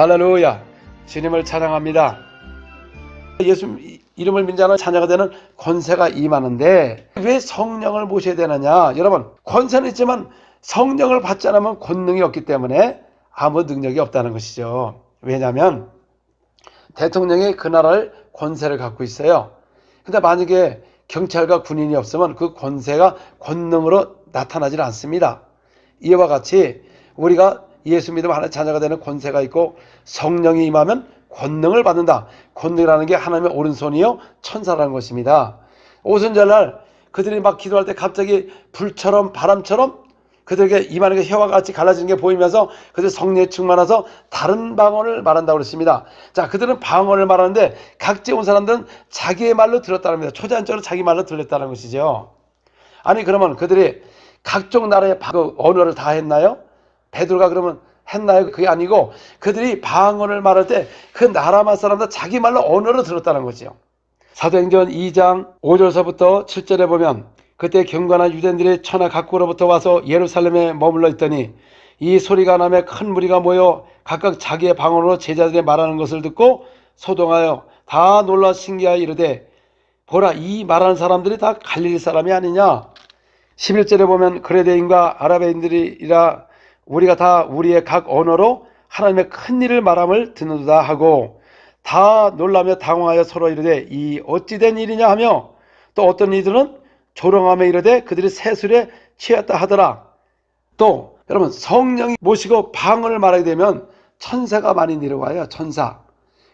할렐루야. 주님을 찬양합니다. 예수 이름을 믿는 자는 자녀가 되는 권세가 임하는데 왜 성령을 모셔야 되느냐? 여러분, 권세는 있지만 성령을 받지 않으면 권능이 없기 때문에 아무 능력이 없다는 것이죠. 왜냐하면 대통령이 그 나라를 권세를 갖고 있어요. 근데 만약에 경찰과 군인이 없으면 그 권세가 권능으로 나타나질 않습니다. 이와 같이 우리가 예수 믿음 하나의 자녀가 되는 권세가 있고 성령이 임하면 권능을 받는다. 권능이라는 게 하나님의 오른손이요 천사라는 것입니다. 오순절날 그들이 막 기도할 때 갑자기 불처럼 바람처럼 그들에게 임하는 게 해와 같이 갈라지는 게 보이면서 그들 성령에 충만해서 다른 방언을 말한다고 그랬습니다. 자, 그들은 방언을 말하는데 각지에 온 사람들은 자기의 말로 들었다는 겁니다. 초자연적으로 자기 말로 들렸다는 것이죠. 아니 그러면 그들이 각종 나라의 바- 그 언어를 다 했나요? 베드로가 그러면 했나요? 그게 아니고 그들이 방언을 말할 때 그 나라만 사람들 자기 말로 언어를 들었다는 거죠. 사도행전 2장 5절서부터 7절에 보면 그때 경건한 유대인들이 천하 각국으로부터 와서 예루살렘에 머물러 있더니 이 소리가 나며 큰 무리가 모여 각각 자기의 방언으로 제자들이 말하는 것을 듣고 소동하여 다 놀라 신기하여 이르되 보라 이 말하는 사람들이 다 갈릴리 사람이 아니냐 11절에 보면 그레데인과 아라베인들이라 우리가 다 우리의 각 언어로 하나님의 큰 일을 말함을 듣는다 하고 다 놀라며 당황하여 서로 이르되 이 어찌된 일이냐 하며 또 어떤 이들은 조롱하며 이르되 그들이 새술에 취했다 하더라. 또 여러분 성령이 모시고 방언을 말하게 되면 천사가 많이 내려와요 천사.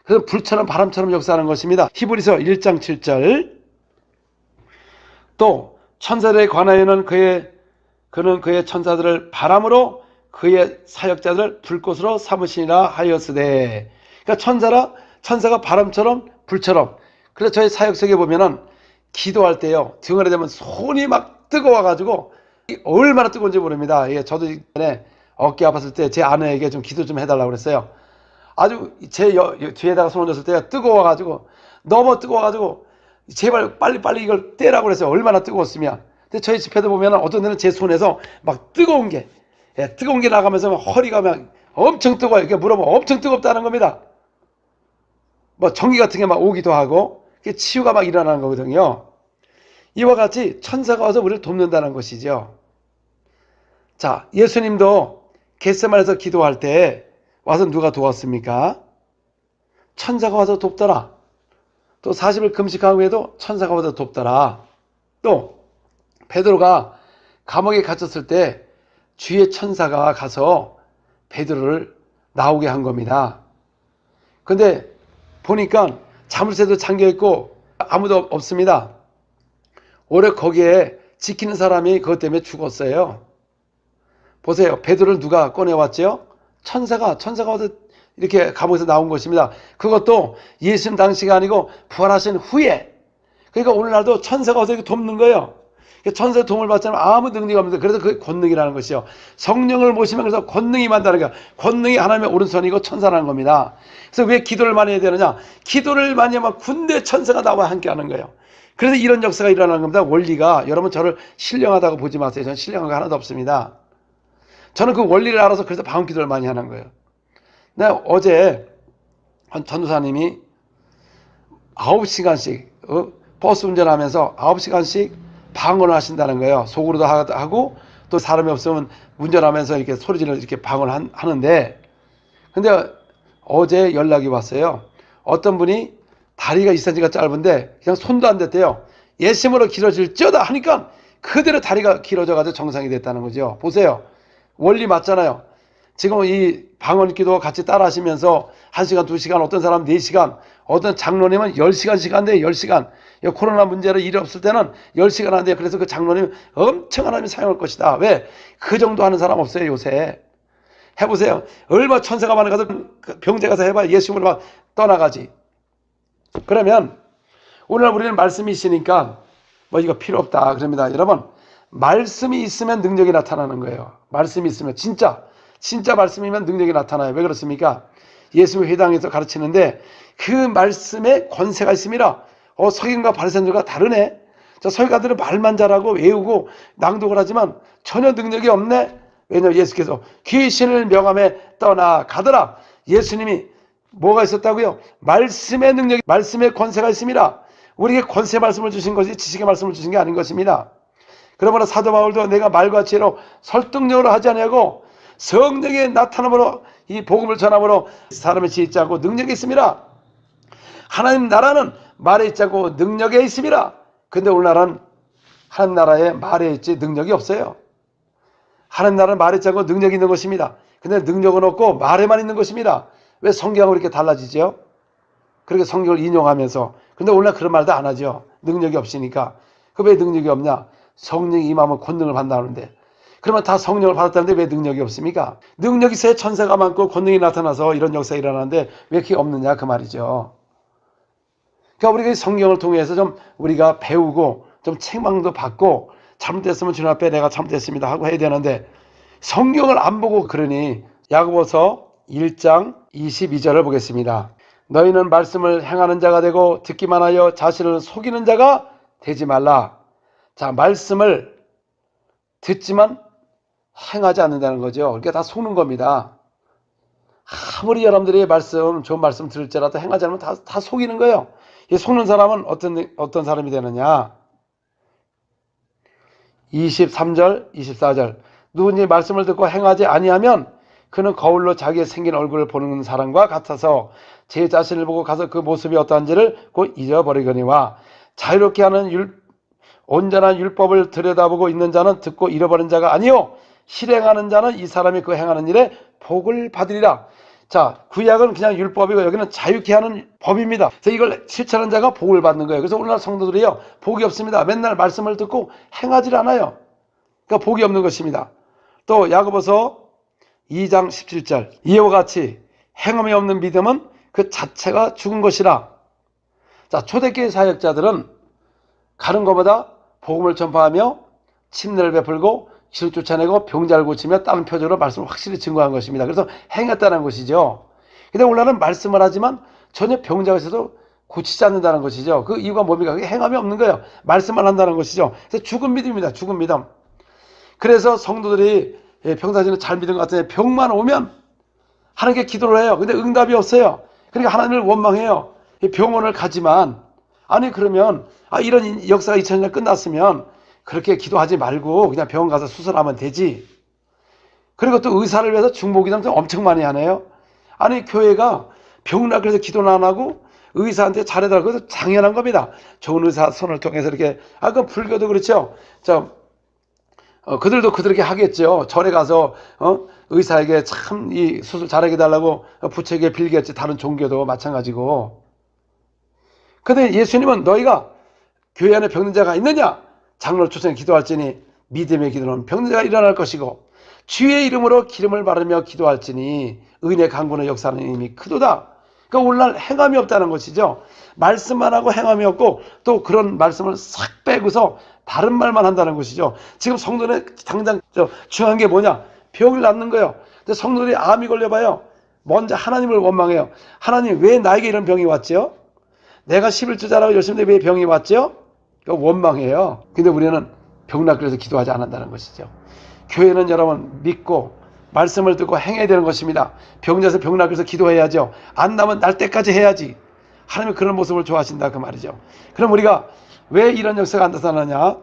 그래서 불처럼 바람처럼 역사하는 것입니다. 히브리서 1장 7절. 또 천사들에 관하여는 그의 그는 그의 천사들을 바람으로 그의 사역자들을 불꽃으로 삼으시니라 하였으되 그러니까 천사라 천사가 바람처럼 불처럼 그래서 저희 사역석에 보면은 기도할 때요 등을 대면 손이 막 뜨거워 가지고 얼마나 뜨거운지 모릅니다. 예, 저도 전에 어깨 아팠을 때 제 아내에게 좀 기도 좀 해달라고 그랬어요. 아주 제 여- 여- 뒤에다가 손 얹었을 때 뜨거워 가지고 너무 뜨거워 가지고 제발 빨리 빨리 이걸 떼라고 그랬어요. 얼마나 뜨거웠으면. 근데 저희 집회도 보면 어떤 데는 제 손에서 막 뜨거운 게 예, 뜨거운 게 나가면서 막 허리가 막 엄청 뜨거워요. 이렇게 물어보면 엄청 뜨겁다는 겁니다. 뭐 전기 같은 게 막 오기도 하고 치유가 막 일어나는 거거든요. 이와 같이 천사가 와서 우리를 돕는다는 것이죠. 자, 예수님도 겟세만에서 기도할 때 와서 누가 도왔습니까? 천사가 와서 돕더라. 또 40일 금식한 후에도 천사가 와서 돕더라. 또 베드로가 감옥에 갇혔을 때 주의 천사가 가서 베드로를 나오게 한 겁니다. 근데 보니까 자물쇠도 잠겨 있고 아무도 없습니다. 오래 거기에 지키는 사람이 그것 때문에 죽었어요. 보세요. 베드로를 누가 꺼내왔죠? 천사가 천사가 와서 이렇게 감옥에서 나온 것입니다. 그것도 예수님 당시가 아니고 부활하신 후에. 그러니까 오늘날도 천사가 와서 이렇게 돕는 거예요. 천사의 도움을 받지 않으면 아무 능력이 없는데 그래서 그게 권능이라는 것이요. 성령을 모시면 그래서 권능이 만다는 거야. 권능이 하나님의 오른손이고 천사라는 겁니다. 그래서 왜 기도를 많이 해야 되느냐? 기도를 많이 하면 군대 천사가 나와 함께 하는 거예요. 그래서 이런 역사가 일어나는 겁니다. 원리가 여러분 저를 신령하다고 보지 마세요. 저는 신령한 거 하나도 없습니다. 저는 그 원리를 알아서 그래서 방언 기도를 많이 하는 거예요. 나 어제 한 전도사님이 9시간씩 어? 버스 운전하면서 9시간씩 방언을 하신다는 거예요. 속으로도 하- 하고 또 사람이 없으면 운전하면서 이렇게 소리 지르 이렇게 방언을 한- 하는데 근데 어제 연락이 왔어요. 어떤 분이 다리가 2cm가 짧은데 그냥 손도 안 댔대요. 예심으로 길어질지어다 하니까 그대로 다리가 길어져가지고 정상이 됐다는 거죠. 보세요. 원리 맞잖아요. 지금 이 방언 기도 같이 따라 하시면서 1시간, 2시간, 어떤 사람 4시간, 어떤 장로님은 10시간씩 한대요, 10시간. 이 코로나 문제로 일이 없을 때는 10시간 한대요. 그래서 그 장로님 엄청 하나님이 사용할 것이다. 왜? 그 정도 하는 사람 없어요, 요새. 해보세요. 얼마 천사가 많은 가서 그 병재 가서 해봐. 예수님을 막 떠나가지. 그러면 오늘 우리는 말씀이 있으니까 뭐 이거 필요 없다. 그럽니다. 여러분, 말씀이 있으면 능력이 나타나는 거예요. 말씀이 있으면 진짜 진짜 말씀이면 능력이 나타나요. 왜 그렇습니까? 예수님 회당에서 가르치는데 그 말씀에 권세가 있습니다. 어, 서기관과 바리새인들과 다르네. 저 서기관들은 말만 잘하고 외우고 낭독을 하지만 전혀 능력이 없네. 왜냐하면 예수께서 귀신을 명함에 떠나 가더라. 예수님이 뭐가 있었다고요? 말씀의 능력이 말씀의 권세가 있습니다. 우리에게 권세 말씀을 주신 것이 지식의 말씀을 주신 게 아닌 것입니다. 그러므로 사도 바울도 내가 말과 지혜로 설득력으로 하지 아니하고 성령의 나타남으로 이 복음을 전함으로 사람의 지혜 있지 않고 능력이 있습니다. 하나님 나라는 말에 있지 않고 능력에 있습니다. 근데 우리나라는 하나님 나라에 말에 있지 능력이 없어요. 하나님 나라는 말에 있지 않고 능력이 있는 것입니다. 근데 능력은 없고 말에만 있는 것입니다. 왜 성경하고 이렇게 달라지죠? 그렇게 성경을 인용하면서 근데 오늘 그런 말도 안 하죠. 능력이 없으니까. 그 왜 능력이 없냐? 성령이 임하면 권능을 받는다는데 그러면 다 성령을 받았다는데 왜 능력이 없습니까? 능력이 있어야 천사가 많고 권능이 나타나서 이런 역사가 일어나는데 왜 이렇게 없느냐 그 말이죠. 그러니까 우리가 이 성경을 통해서 좀 우리가 배우고 좀 책망도 받고 잘못됐으면 주님 앞에 내가 잘못됐습니다 하고 해야 되는데 성경을 안 보고 그러니 야고보서 1장 22절을 보겠습니다. 너희는 말씀을 행하는 자가 되고 듣기만 하여 자신을 속이는 자가 되지 말라. 자, 말씀을 듣지만 행하지 않는다는 거죠. 그러니까 다 속는 겁니다. 아무리 여러분들이 말씀, 좋은 말씀 들을지라도 행하지 않으면 다, 다 속이는 거예요. 이 속는 사람은 어떤, 어떤 사람이 되느냐? 23절, 24절. 누군지 말씀을 듣고 행하지 아니하면 그는 거울로 자기의 생긴 얼굴을 보는 사람과 같아서 제 자신을 보고 가서 그 모습이 어떠한지를 곧 잊어버리거니와 자유롭게 하는 율, 온전한 율법을 들여다보고 있는 자는 듣고 잃어버린 자가 아니요 실행하는 자는 이 사람이 그 행하는 일에 복을 받으리라. 자, 구약은 그냥 율법이고 여기는 자유케 하는 법입니다. 그래서 이걸 실천하는 자가 복을 받는 거예요. 그래서 오늘날 성도들이요 복이 없습니다. 맨날 말씀을 듣고 행하지 않아요. 그러니까 복이 없는 것입니다. 또 야고보서 2장 17절 이와 같이 행함이 없는 믿음은 그 자체가 죽은 것이라. 자, 초대교회 사역자들은 가는 것보다 복음을 전파하며 침례를 베풀고 기술 쫓아내고 병자를 고치며 다른 표적으로 말씀을 확실히 증거한 것입니다. 그래서 행했다는 것이죠. 근데 오늘날은 말씀을 하지만 전혀 병자가 있어도 고치지 않는다는 것이죠. 그 이유가 뭡니까? 그게 행함이 없는 거예요. 말씀만 한다는 것이죠. 그래서 죽은 믿음입니다. 죽은 믿음. 그래서 성도들이 예, 평상시에는 잘 믿은 것 같은데 병만 오면 하나님께 기도를 해요. 근데 응답이 없어요. 그러니까 하나님을 원망해요. 병원을 가지만 아니 그러면 아 이런 역사가 2000년 끝났으면 그렇게 기도하지 말고 그냥 병원 가서 수술하면 되지. 그리고 또 의사를 위해서 중보기도 엄청 많이 하네요. 아니 교회가 병나 그래서 기도는 안 하고 의사한테 잘해달라고 해서 당연한 겁니다. 좋은 의사 손을 통해서 이렇게 아 그 불교도 그렇죠. 저 어, 그들도 그들에게 하겠죠. 절에 가서 어? 의사에게 참 이 수술 잘하게 달라고 부처에게 빌겠지. 다른 종교도 마찬가지고. 근데 예수님은 너희가 교회 안에 병든 자가 있느냐? 장로를 초청해 기도할지니 믿음의 기도는 병든 자가 일어날 것이고 주의 이름으로 기름을 바르며 기도할지니 은혜 강구의 역사는 이미 크도다. 그러니까 오늘날 행함이 없다는 것이죠. 말씀만 하고 행함이 없고 또 그런 말씀을 싹 빼고서 다른 말만 한다는 것이죠. 지금 성도는 당장 저 중요한 게 뭐냐? 병을 낫는 거예요. 근데 성도들이 암이 걸려봐요. 먼저 하나님을 원망해요. 하나님 왜 나에게 이런 병이 왔죠? 내가 11주 잘하고 열심히 왜 병이 왔 죠? 원망해요. 근데 우리는 병 낫기 위해서 기도하지 않는다는 것이죠. 교회는 여러분 믿고 말씀을 듣고 행해야 되는 것입니다. 병자서 병 낫기 위해서 기도해야죠. 안 나면 날 때까지 해야지. 하나님이 그런 모습을 좋아하신다 그 말이죠. 그럼 우리가 왜 이런 역사가 안 나타나냐?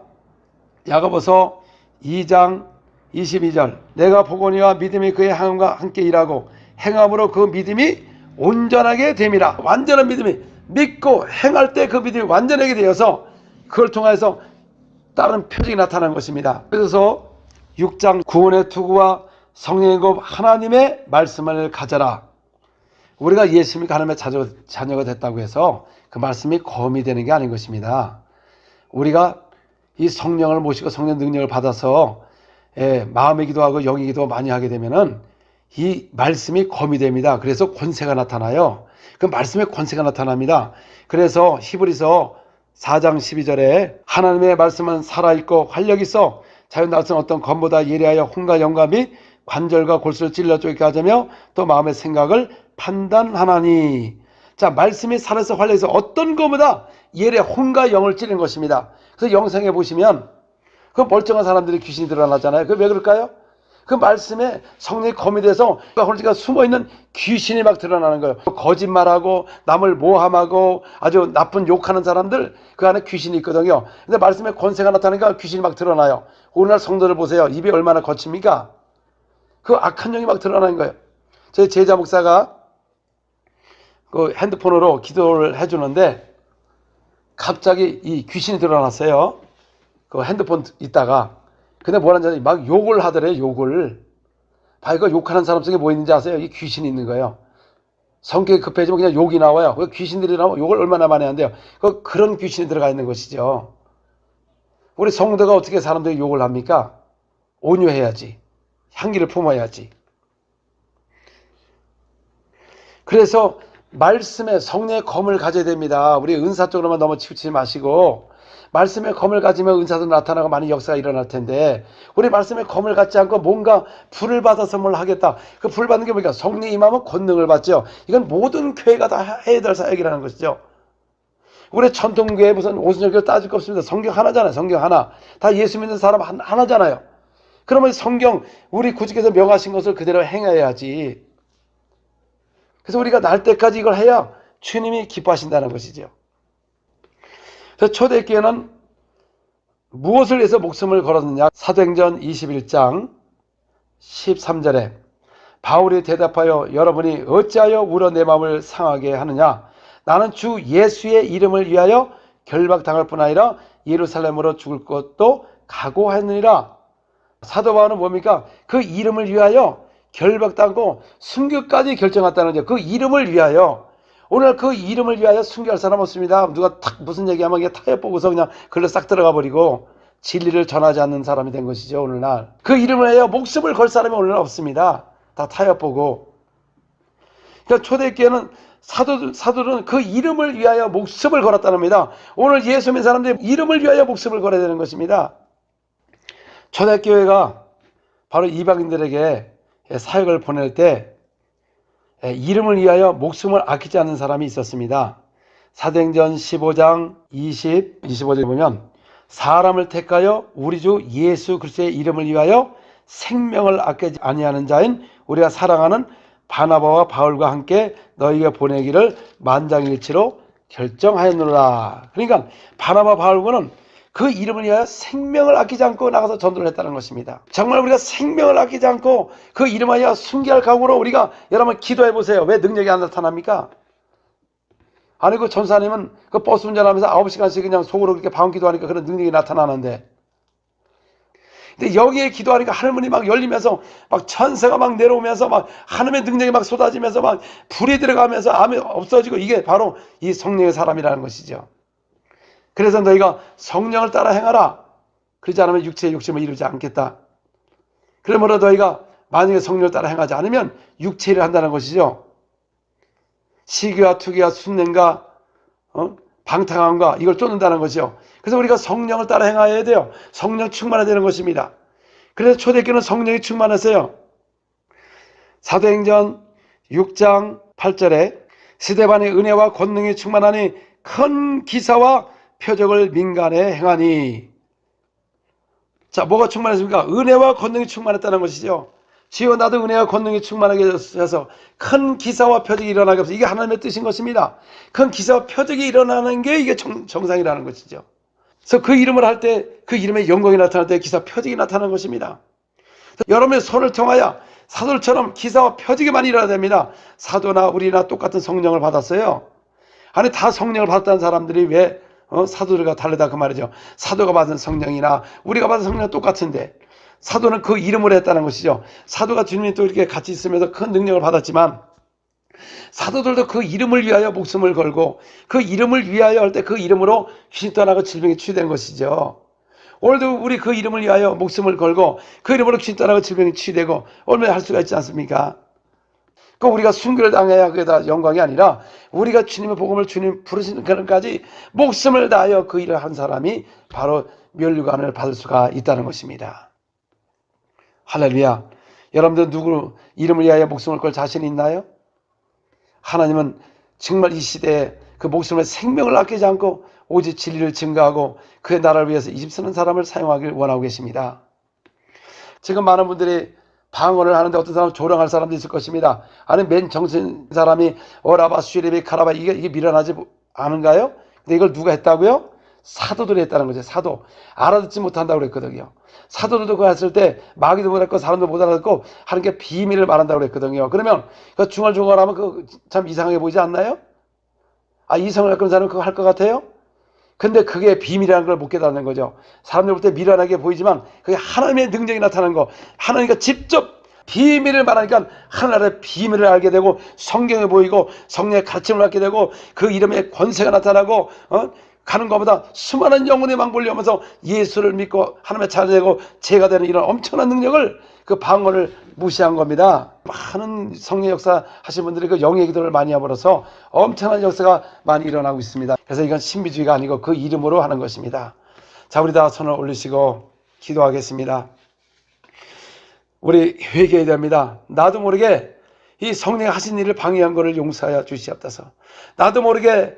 야고보서 2장 22절 내가 보거니와 믿음이 그의 행함과 함께 일하고 행함으로 그 믿음이 온전하게 됨이라 완전한 믿음이 믿고 행할 때 그 믿음이 완전하게 되어서 그걸 통해서 다른 표적이 나타난 것입니다. 그래서 6장 구원의 투구와 성령의 급 하나님의 말씀을 가져라. 우리가 예수님이 하나님의 자녀가 됐다고 해서 그 말씀이 검이 되는 게 아닌 것입니다. 우리가 이 성령을 모시고 성령 능력을 받아서 예, 마음의 기도하고 영의 기도 많이 하게 되면은 이 말씀이 검이 됩니다. 그래서 권세가 나타나요. 그 말씀의 권세가 나타납니다. 그래서 히브리서 4장 12절에 하나님의 말씀은 살아있고 활력 있어 자연 날선 어떤 검보다 예리하여 혼과 영감 및 관절과 골수를 찔러 쪼개게 하자며 또 마음의 생각을 판단하나니 자 말씀이 살아서 활력있어 어떤 검보다 예리 혼과 영을 찌른 것입니다. 그래서 영상에 보시면 그 멀쩡한 사람들이 귀신이 드러나잖아요. 그왜 그럴까요? 그 말씀에 성령이 검이 돼서 그러니까 숨어있는 귀신이 막 드러나는 거예요. 거짓말하고 남을 모함하고 아주 나쁜 욕하는 사람들 그 안에 귀신이 있거든요. 근데 말씀에 권세가 나타나니까 귀신이 막 드러나요. 오늘날 성도들 보세요. 입이 얼마나 거칩니까? 그 악한 영이 막 드러나는 거예요. 제 제자 목사가 그 핸드폰으로 기도를 해주는데 갑자기 이 귀신이 드러났어요. 그 핸드폰 있다가 근데 뭐라는지 막 욕을 하더래 욕을. 바이가 욕하는 사람 속에 뭐 있는지 아세요? 이 귀신이 있는 거예요. 성격이 급해지면 그냥 욕이 나와요. 그 귀신들이 나오면 욕을 얼마나 많이 하는데요. 그 그런 귀신이 들어가 있는 것이죠. 우리 성도가 어떻게 사람들이 욕을 합니까? 온유해야지. 향기를 품어야지. 그래서 말씀에 성령의 검을 가져야 됩니다. 우리 은사 쪽으로만 너무 치우치지 마시고 말씀의 검을 가지면 은사도 나타나고 많은 역사가 일어날 텐데 우리 말씀의 검을 갖지 않고 뭔가 불을 받아서 뭘 하겠다. 그 불 받는 게 뭐니까 성령 임하면 권능을 받죠. 이건 모든 교회가 다 해야 될 사역이라는 것이죠. 우리 전통교회 무슨 오순절교 따질 거 없습니다. 성경 하나잖아요. 성경 하나. 다 예수 믿는 사람 하나잖아요. 그러면 성경 우리 구직에서 명하신 것을 그대로 행해야지. 그래서 우리가 날 때까지 이걸 해야 주님이 기뻐하신다는 것이죠. 그래서 초대교회는 무엇을 위해서 목숨을 걸었느냐? 사도행전 21장 13절에 바울이 대답하여 여러분이 어찌하여 울어 내 마음을 상하게 하느냐? 나는 주 예수의 이름을 위하여 결박당할 뿐 아니라 예루살렘으로 죽을 것도 각오하느니라. 사도 바울은 뭡니까? 그 이름을 위하여 결박당고 순교까지 결정했다는 거죠. 그 이름을 위하여 오늘 그 이름을 위하여 순교할 사람 없습니다. 누가 탁 무슨 얘기하면 그냥 타협 보고서 그냥 글로 싹 들어가 버리고 진리를 전하지 않는 사람이 된 것이죠. 오늘날 그 이름을 위하여 목숨을 걸 사람이 오늘날 없습니다. 다 타협 보고. 그러니까 초대교회는 사도들, 사도들은 그 이름을 위하여 목숨을 걸었다는 겁니다. 오늘 예수 믿는 사람들이 이름을 위하여 목숨을 걸어야 되는 것입니다. 초대교회가 바로 이방인들에게 사역을 보낼 때 이름을 위하여 목숨을 아끼지 않는 사람이 있었습니다. 사도행전 15장 20, 25절에 보면 사람을 택하여 우리 주 예수 그리스도의 이름을 위하여 생명을 아끼지 아니하는 자인 우리가 사랑하는 바나바와 바울과 함께 너희가 보내기를 만장일치로 결정하였노라. 그러니까 바나바 바울과는 그 이름을 위하여 생명을 아끼지 않고 나가서 전도를 했다는 것입니다. 정말 우리가 생명을 아끼지 않고 그 이름을 위하여 순교할 각오로 우리가 여러분 기도해 보세요. 왜 능력이 안 나타납니까? 아니 그 전사님은 그 버스 운전하면서 9시간씩 그냥 속으로 그렇게 방언 기도하니까 그런 능력이 나타나는데 근데 여기에 기도하니까 하늘문이 막 열리면서 막 천사가 막 내려오면서 막 하늘의 능력이 막 쏟아지면서 막 불이 들어가면서 암이 없어지고 이게 바로 이 성령의 사람이라는 것이죠. 그래서 너희가 성령을 따라 행하라. 그러지 않으면 육체의 욕심을 이루지 않겠다. 그러므로 너희가 만약에 성령을 따라 행하지 않으면 육체를 한다는 것이죠. 시기와 투기와 순행과 어? 방탕함과 이걸 쫓는다는 것이죠. 그래서 우리가 성령을 따라 행해야 돼요. 성령 충만해야 되는 것입니다. 그래서 초대교는 성령이 충만했어요. 사도행전 6장 8절에 스데반의 은혜와 권능이 충만하니 큰 기사와 표적을 민간에 행하니 자 뭐가 충만했습니까? 은혜와 권능이 충만했다는 것이죠. 지어 나도 은혜와 권능이 충만하게 해서 큰 기사와 표적이 일어나게 해서 이게 하나님의 뜻인 것입니다. 큰 기사와 표적이 일어나는 게 이게 정, 정상이라는 것이죠. 그래서 그 이름을 할 때 그 이름의 영광이 나타날 때 기사 표적이 나타나는 것입니다. 여러분의 손을 통하여 사도처럼 기사와 표적이 많이 일어나야 됩니다. 사도나 우리나 똑같은 성령을 받았어요. 아니 다 성령을 받았다는 사람들이 왜 어? 사도들과 다르다 그 말이죠. 사도가 받은 성령이나 우리가 받은 성령은 똑같은데 사도는 그 이름으로 했다는 것이죠. 사도가 주님이 또 이렇게 같이 있으면서 큰 능력을 받았지만 사도들도 그 이름을 위하여 목숨을 걸고 그 이름을 위하여 할 때 그 이름으로 귀신 떠나고 질병이 치유된 것이죠. 오늘도 우리 그 이름을 위하여 목숨을 걸고 그 이름으로 귀신 떠나고 질병이 치유되고 얼마나 할 수가 있지 않습니까? 그 우리가 순교를 당해야 그게 다 영광이 아니라 우리가 주님의 복음을 주님 부르시는 그런까지 목숨을 다하여 그 일을 한 사람이 바로 멸류관을 받을 수가 있다는 것입니다. 할렐루야. 여러분들 누구 이름을 위하여 목숨을 걸 자신 있나요? 하나님은 정말 이 시대에 그 목숨의 생명을 아끼지 않고 오직 진리를 증거하고 그의 나라를 위해서 이집 쓰는 사람을 사용하길 원하고 계십니다. 지금 많은 분들이 방언을 하는데 어떤 사람은 조롱할 사람도 있을 것입니다. 아니 맨 정신 사람이 오라바 슈리비 카라바 이게 이게 미련하지 않은가요? 근데 이걸 누가 했다고요? 사도들이 했다는 거죠. 사도 알아듣지 못한다고 그랬거든요. 사도들도 그거 했을 때 마귀도 못 알고 사람도 못 하는 게 비밀을 말한다고 그랬거든요. 그러면 그 중얼중얼하면 그 참 이상하게 보이지 않나요? 아 갖고 있는 사람은 그거 할 것 같아요? 근데 그게 비밀이라는 걸 못 깨닫는 거죠. 사람들 볼 때 미련하게 보이지만 그게 하나님의 능력이 나타나는 거. 하나님과 직접 비밀을 말하니까 하나님의 비밀을 알게 되고 성경에 보이고 성령의 가르침을 갖게 되고 그 이름의 권세가 나타나고 어? 가는 것보다 수많은 영혼의 망볼려면서 예수를 믿고 하나님의 자녀 되고 제가 되는 이런 엄청난 능력을 그 방언을 무시한 겁니다. 많은 성령 역사 하신 분들이 그 영의 기도를 많이 해버려서 엄청난 역사가 많이 일어나고 있습니다. 그래서 이건 신비주의가 아니고 그 이름으로 하는 것입니다. 자, 우리 다 손을 올리시고 기도하겠습니다. 우리 회개해야 됩니다. 나도 모르게 이 성령 하신 일을 방해한 것을 용서하여 주시옵소서. 나도 모르게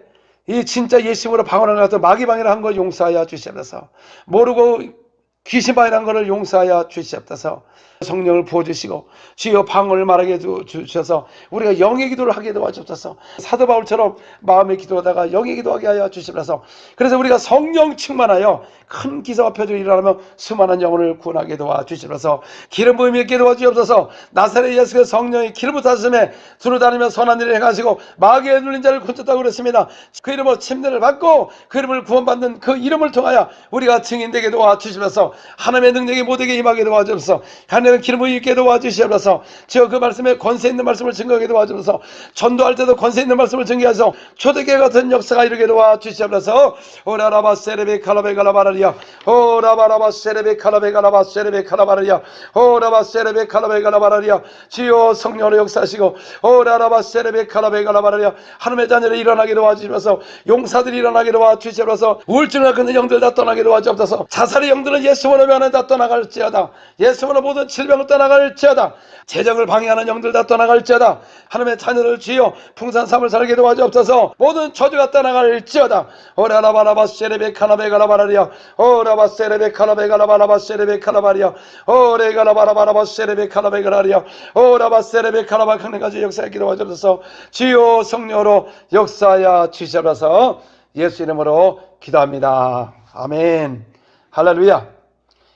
이 진짜 예수님으로 방언을 가서 마귀 방해를 한 걸 용서하여 주시옵소서. 모르고 귀신 방해한 것을 용서하여 주시옵소서. 성령을 부어주시고 주여 방언을 말하게 해 주셔서 우리가 영의 기도를 하게 도와주옵소서. 사도 바울처럼 마음의 기도하다가 영의 기도하게 하여 주시옵소서. 그래서 우리가 성령 충만하여 큰 기사와 표적이 일어나며 수많은 영혼을 구원하게 도와주시옵소서. 기름 부음이 있게 도와주옵소서. 나사렛 예수의 성령이 기름을 타심에 두루 다니며 선한 일을 행하시고 마귀에 눌린 자를 고쳤다고 그랬습니다. 그 이름으로 침례를 받고 그 이름을 구원받는 그 이름을 통하여 우리가 증인되게 도와주시면서 하나님의 능력이 모두에게 임하게 도와주옵소서. 하나님의 기름을 있게 도와주시옵소서. 주여 그 말씀에 권세 있는 말씀을 증거하게 도와주옵소서. 전도할 때도 권세 있는 말씀을 증거하셔서 초대교회 같은 역사가 이루게 도와주시옵소서. 오라라바 세레베 칼라베 갈라바라리아 오라바라바 세레베 칼라베 갈라바 세레베 칼라바라리아 오라바 세레베 칼라베 갈라바라리아 주여 성령으로 역사하시고 오라라바 세레베 칼라베 갈라바라리아 하나님의 자녀를 일어나게 도와주시면서 용사들이 일어나게 도와주시옵소서 우울증을 갖는 영들 다 떠나게 도와주옵소서 자살의 영들은 예수 로 면에 다 떠나갈지어다. 예수로 모든 질병을 떠나갈지어다. 재정을 방해하는 영들 다 떠나갈지어다. 하나님의 자녀를 지어 풍산 삶을 살게 도와주옵소서. 모든 저주가 떠나갈지어다. 오라라바라바 세레베 카나베 갈라바라리아. 오라바 세레베 카나베 갈라바라바 세레베 카나바리아. 오레 갈라바라바라바 세레베 카나베 갈라리아. 오라바 세레베 카나바 강내까지 역사에 기도하옵소서. 지요 성령으로 역사하여 주시옵소서. 예수 이름으로 기도합니다. 아멘. 할렐루야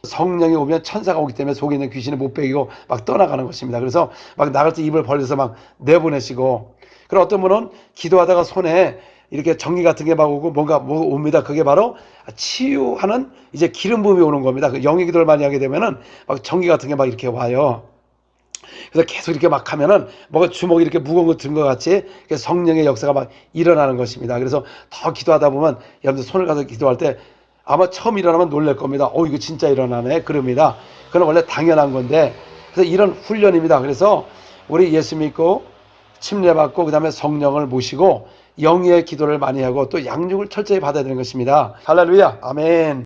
성령이 오면 천사가 오기 때문에 속에 있는 귀신을 못 베기고 막 떠나가는 것입니다. 그래서 막 나갈 때 입을 벌려서 막 내보내시고 그리고 어떤 분은 기도하다가 손에 이렇게 전기 같은 게 막 오고 뭔가 뭐 옵니다. 그게 바로 치유하는 이제 기름 부음이 오는 겁니다. 그 영의 기도를 많이 하게 되면은 막 전기 같은 게 막 이렇게 와요. 그래서 계속 이렇게 막 하면은 뭐가 주먹이 이렇게 무거운 거 든 것 같이 성령의 역사가 막 일어나는 것입니다. 그래서 더 기도하다 보면 여러분들 손을 가서 기도할 때 아마 처음 일어나면 놀랄 겁니다. 어, 이거 진짜 일어나네. 그럽니다. 그건 원래 당연한 건데, 그래서 이런 훈련입니다. 그래서 우리 예수 믿고 침례받고 그 다음에 성령을 모시고 영의 기도를 많이 하고 또 양육을 철저히 받아야 되는 것입니다. 할렐루야. 아멘.